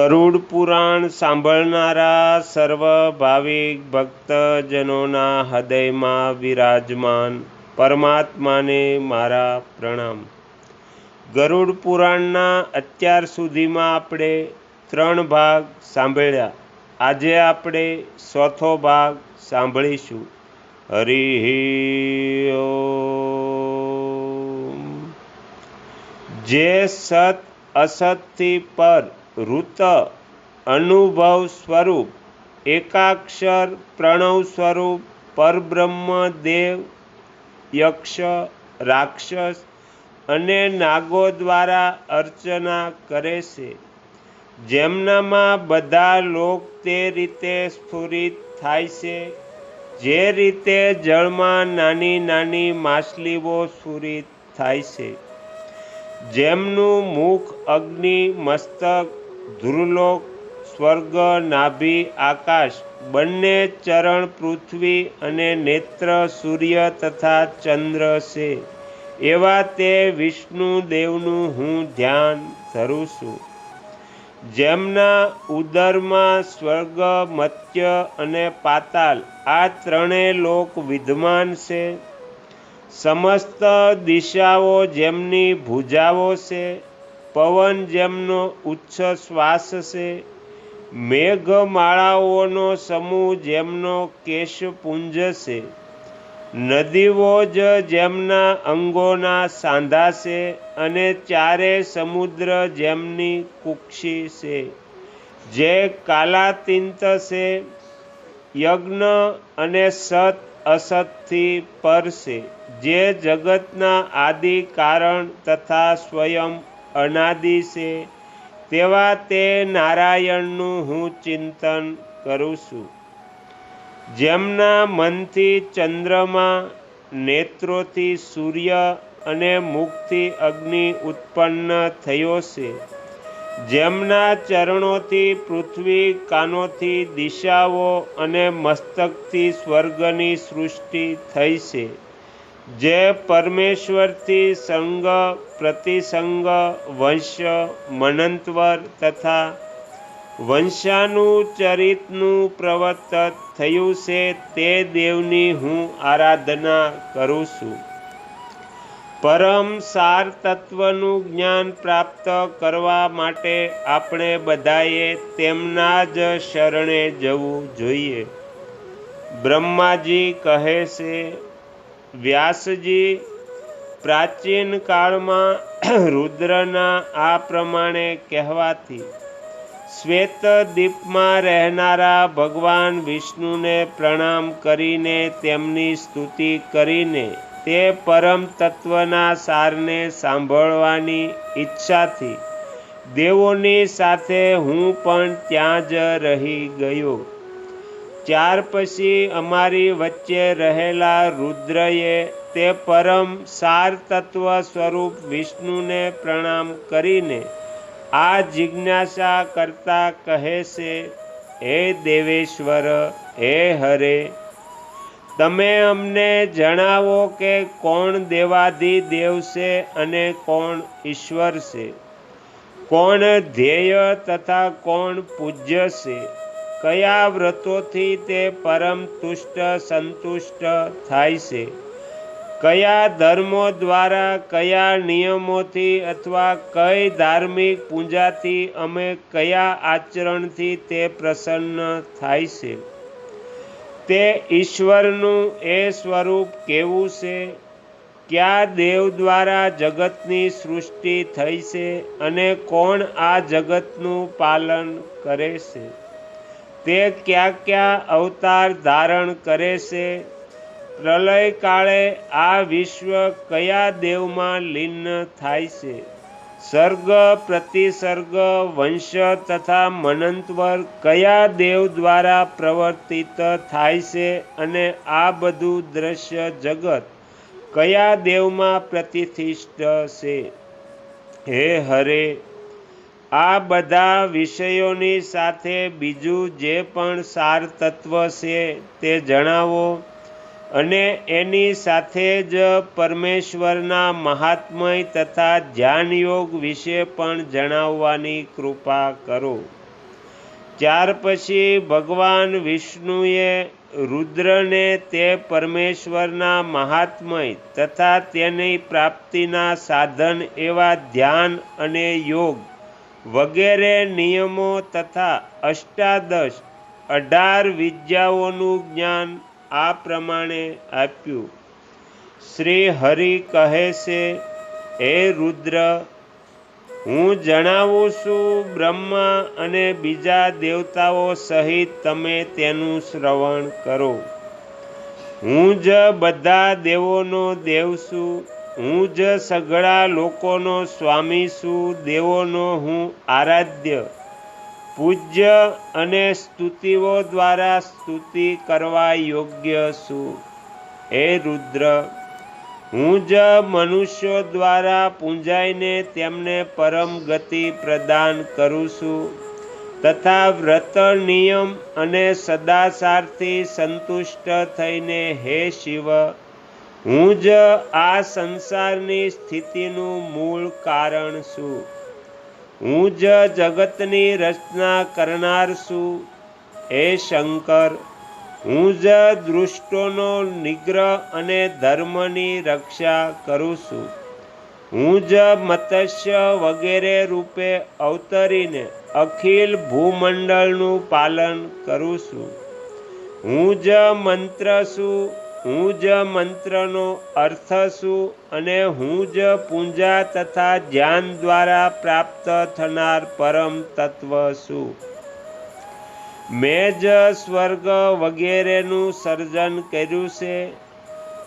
ગરુડ પુરાણ સાંભળનારા સર્વ ભાવિક ભક્તજનોના હૃદયમાં વિરાજમાન પરમાત્માને મારા પ્રણામ. ગરુડ પુરાણના અત્યાર સુધીમાં આપણે ત્રણ ભાગ સાંભળ્યા. આજે આપણે ચોથો ભાગ સાંભળીશું. હરિ જે સત અસતથી પર ઋત અનુભવ સ્વરૂપ, એકાક્ષર પ્રણવ સ્વરૂપ, પરબ્રહ્મ, દેવ, યક્ષ, રાક્ષસ અને નાગો દ્વારા અર્ચના કરે છે. જેમનામાં બધા લોક તે રીતે સ્ફુરિત થાય છે. જે રીતે જળમાં નાની નાની માછલીઓ સ્ફુરિત થાય છે. જેમનું મુખ, અગ્નિ, મસ્તક ધ્રુલોક સ્વર્ગ, નાભી, આકાશ, બંને ચરણ, પૃથ્વી અને નેત્ર, સૂર્ય તથા ચંદ્ર છે. એવા તે વિષ્ણુ દેવનું હું ધ્યાન ધરું છું. જેમના ઉદરમાં સ્વર્ગ, મત્ય અને પાતાલ આ ત્રણેય લોક વિદ્યમાન છે. સમસ્ત દિશાઓ જેમની ભૂજાઓ છે. પવન જેમનો ઉચ્છ શ્વાસ છે, મેઘમાળાઓનો સમૂહ જેમનો કેશપુંજ છે, નદીઓ જ જેમના અંગોના સાંધા છે અને ચારે સમુદ્ર જેમની કુક્ષી છે. જે કાલાતિંત છે, યજ્ઞ અને સત અસતથી પર છે, જે જગતના આદિ કારણ તથા સ્વયં અનાદિ છે. તેવા તે નારાયણનું હું ચિંતન કરું છું. જેમના મનથી ચંદ્રમા, નેત્રોથી સૂર્ય અને મુખથી અગ્નિ ઉત્પન્ન થયો છે. જેમના ચરણોથી પૃથ્વી, કાનોથી દિશાઓ અને મસ્તકથી સ્વર્ગની સૃષ્ટિ થઈ છે. જે પરમેશ્વરથી સંગ, પ્રતિસંગ, વંશ, મનંતવર તથા વંશાનું ચરિતનું પ્રવર્ત થયું છે, તે દેવની હું આરાધના કરું છું. પરમ સાર તત્વનું જ્ઞાન પ્રાપ્ત કરવા માટે આપણે બધાએ તેમના જ શરણે જવું જોઈએ. બ્રહ્માજી કહે છે વ્યાસજી પ્રાચીન કાળમાં રુદ્રના આ પ્રમાણે કહેવાથી શ્વેત દીપમાં રહેનારા ભગવાન વિષ્ણુને પ્રણામ કરીને તેમની સ્તુતિ કરીને તે પરમ તત્વના સારને સાંભળવાની ઈચ્છાથી દેવોની સાથે હું પણ ત્યાં જ રહી ગયો. ત્યાર પછી અમારી વચ્ચે રહેલા રુદ્રએ તે પરમ સાર તત્વ સ્વરૂપ વિષ્ણુને પ્રણામ કરીને આ જિજ્ઞાસા કરતા કહે છે, હે દેવેશ્વર, હે હરે, તમે અમને જણાવો કે કોણ દેવાધિ દેવ છે અને કોણ ઈશ્વર છે? કોણ ધ્યેય તથા કોણ પૂજ્ય છે? કયા વ્રતોથી તે પરમ તુષ્ટ સંતુષ્ટ થાય છે? કયા ધર્મો દ્વારા, કયા નિયમોથી અથવા કઈ ધાર્મિક પૂજાથી અમે કયા આચરણથી તે પ્રસન્ન થાય છે? તે ઈશ્વરનું એ સ્વરૂપ કેવું છે? કયા દેવ દ્વારા જગતની સૃષ્ટિ થઈ છે અને કોણ આ જગતનું પાલન કરે છે? તે ક્યાં ક્યાં અવતાર ધારણ કરે છે? પ્રલય કાળે આ વિશ્વ કયા દેવમાં લીન થાય છે? સર્ગ, પ્રતિસર્ગ, વંશ તથા મનંતવર કયા દેવ દ્વારા પ્રવર્તિત થાય છે અને આ બધું દ્રશ્ય જગત કયા દેવમાં પ્રતિષ્ઠિત છે? હે હરે આ બધા વિષયોની સાથે બીજું જે પણ સાર તત્વ છે તે જણાવો અને એની સાથે જ પરમેશ્વરના મહાત્મય તથા ધ્યાન યોગ વિશે પણ જણાવવાની કૃપા કરો. ત્યાર પછી ભગવાન વિષ્ણુએ રુદ્રને તે પરમેશ્વરના મહાત્મય તથા તેની પ્રાપ્તિના સાધન એવા ધ્યાન અને યોગ વગેરે નિયમો તથા અષ્ટાદશ અઢાર વિદ્યાઓનું જ્ઞાન આ પ્રમાણે આપ્યું. શ્રી હરિ કહે છે, હે રુદ્ર, હું જણાવું છું બ્રહ્મા અને બીજા દેવતાઓ સહિત તમે તેનું શ્રવણ કરો. હું જ બધા દેવોનો દેવ છું. હું જ સઘળા લોકોનો સ્વામી છું, દેવોનો હું આરાધ્ય. પૂજ્ય અને સ્તુતિઓ દ્વારા સ્તુતિ કરવા યોગ્ય છું. હે રુદ્ર, હું જ મનુષ્યો દ્વારા પૂંજાઈને તેમને પરમ ગતિ પ્રદાન કરું છું. તથા વ્રત નિયમ અને સદાચારથી સંતુષ્ટ થઈને હે શિવ હું જ આ સંસારની સ્થિતિનું મૂળ કારણ છું. હું જ જગતની રચના કરનાર છું, હે શંકર. હું જ દૃષ્ટોનો નિગ્રહ અને ધર્મની રક્ષા કરું છું. હું જ મત્સ્ય વગેરે રૂપે અવતરીને અખિલ ભૂમંડળનું પાલન કરું છું. હું જ મંત્ર છું હું જ મંત્રનો અર્થ છું અને હું જ પૂજા તથા ધ્યાન દ્વારા પ્રાપ્ત થનાર પરમ તત્વ છું. મેં જ સ્વર્ગ વગેરેનું સર્જન કર્યું છે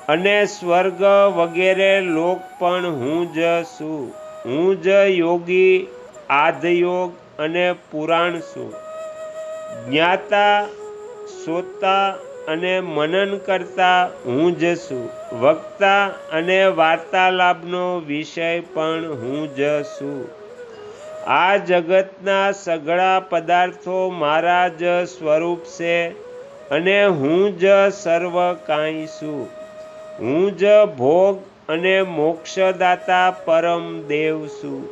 અને સ્વર્ગ વગેરે લોક પણ હું જ છું. હું જ યોગી આધયોગ અને પુરાણ છું. જ્ઞાતા શ્રોતા અને મનન કરતા હું જ છું. વક્તા અને વાર્તાલાપનો વિષય પણ હું જ છું. આ જગતના સઘળા પદાર્થો મારા જ સ્વરૂપ છે અને હું જ સર્વ કાંઈ છું. હું જ ભોગ અને મોક્ષદાતા પરમ દેવ છું.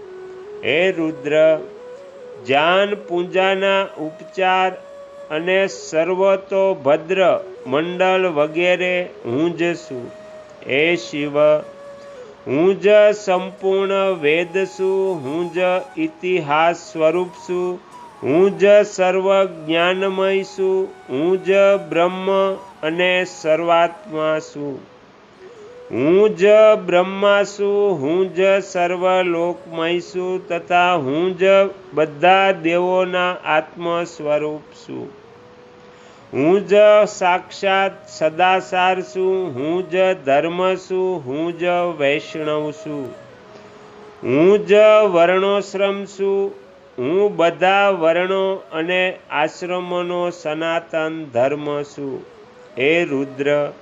હે રુદ્ર, જાન પૂજાના ઉપચાર અને સર્વતો ભદ્ર મંડળ વગેરે હું જ છું હે શિવ હું જ સંપૂર્ણ વેદ છું હું જ ઇતિહાસ સ્વરૂપ છું હું જ સર્વ જ્ઞાનમય છું હું જ બ્રહ્મ અને સર્વાત્મા છું હું જ બ્રહ્મા છું હું જ સર્વ લોકમય છું તથા હું જ બધા દેવોના આત્મ સ્વરૂપ છું હું જ સાક્ષાત સદાસાર છું, હું જ ધર્મ છું, હું જ વૈષ્ણવ છું. હું જ વર્ણોશ્રમ છું, હું બધા વર્ણો અને આશ્રમોનો સનાતન ધર્મ છું. એ રુદ્ર,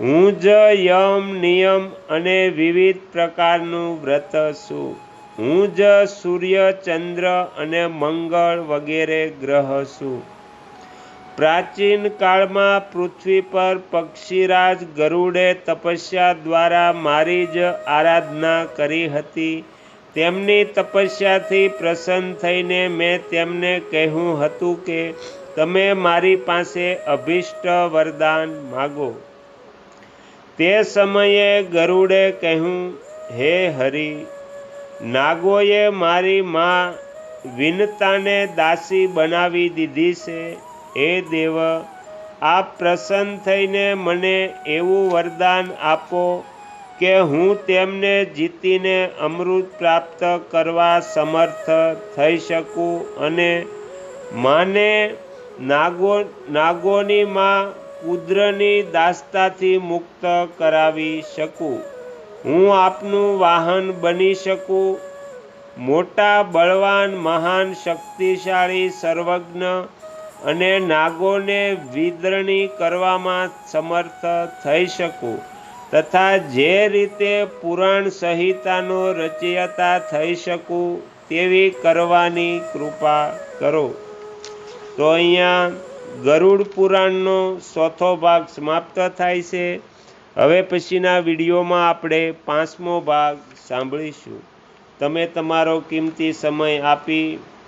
હું જ યમ, નિયમ અને વિવિધ પ્રકારનું વ્રત છું. હું જ સૂર્ય, ચંદ્ર અને મંગળ વગેરે ગ્રહ છું. પ્રાચીન કાળમાં પૃથ્વી પર પક્ષીરાજ ગરુડે તપસ્યા દ્વારા મારી જ આરાધના કરી હતી. તેમની તપસ્યાથી પ્રસન્ન થઈને મેં તેમને કહ્યું હતું કે, તમે મારી પાસે અભિષ્ટ વરદાન માગો. તે સમયે ગરુડે કહ્યું, હે હરિ, નાગોએ મારી મા વિનતાને દાસી બનાવી દીધી છે. એ દેવ, આપ પ્રસન્ન થઈને મને એવું વરદાન આપો કે હું તેમને જીતીને અમૃત પ્રાપ્ત કરવા સમર્થ થઈ શકું અને માને નાગો, નાગોની માં કુદ્રની દાસ્તાથી મુક્ત કરાવી શકું. હું આપનું વાહન બની શકું. મોટા બળવાન, મહાન, શક્તિશાળી, સર્વજ્ઞ અને નાગોને વિદરણી કરવામાં સમર્થ થઈ શકું. તથા જે રીતે પુરાણ સંહિતાનો રચયતા થઈ શકું, તેવી કરવાની કૃપા કરો. તો અહીંયા ગરુડ પુરાણનો ચોથો ભાગ સમાપ્ત થાય છે. હવે પછીના વિડીયોમાં આપણે પાંચમો ભાગ સાંભળીશું. તમે તમારો કિંમતી સમય આપી